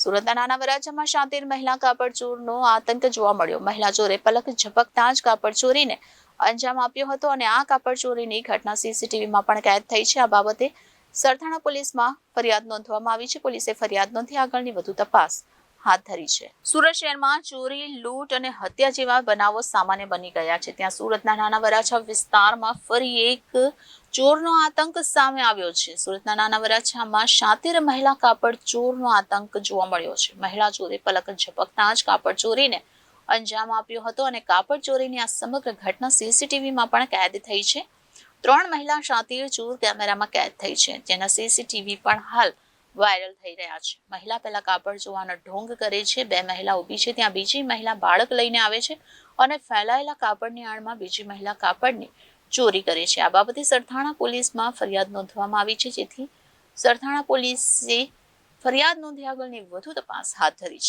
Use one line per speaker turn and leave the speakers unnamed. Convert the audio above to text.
સુરતના નાના વરાછામાં શાંતિર મહિલા કાપડચોરનો આતંક જોવા મળ્યો. મહિલા ચોરે પલક ઝપકતા જ કાપડ ચોરીને અંજામ આપ્યો હતો અને આ કાપડ ચોરીની ઘટના સીસીટીવીમાં પણ કેદ થઈ છે. આ બાબતે સરથાણા પોલીસમાં ફરિયાદ નોંધવામાં આવી છે. પોલીસે ફરિયાદ નોંધી આગળની વધુ તપાસ હાથ ધરી છે. સુરત શહેરમાં ચોરી, લૂંટ અને હત્યા જેવા બનાવો સામાન્ય બની ગયા છે. ત્યાં સુરતના નાના વરાછા વિસ્તારમાં ફરી એક ચોરનો આતંક સામે આવ્યો છે. સુરતના નાના વરાછામાં શાતિર મહિલા કાપડ ચોરનો આતંક જોવા મળ્યો છે. મહિલા ચોરે પલક ઝપકતા જ કાપડ ચોરીને અંજામ આપ્યો હતો અને કાપડ ચોરીની આ સમગ્ર ઘટના સીસીટીવીમાં પણ કેદ થઈ છે. ત્રણ મહિલા શાતિર ચોર કેમેરામાં કેદ થઈ છે. જેના સીસીટીવી પણ હાલ વાયરલ થઈ રહ્યા છે. મહિલા પહેલા કાપડ જોવાનો ઢોંગ કરે છે. બે મહિલા ઊભી છે. ત્યાં બીજી મહિલા બાળક લઈને આવે છે અને ફેલાયેલા કાપડની આડમાં બીજી મહિલા કાપડની ચોરી કરે છે. આ બાબતે સરથાણા પોલીસમાં ફરિયાદ નોંધવામાં આવી છે. જેથી સરથાણા પોલીસે ફરિયાદ નોંધી આગળની વધુ તપાસ હાથ ધરી છે.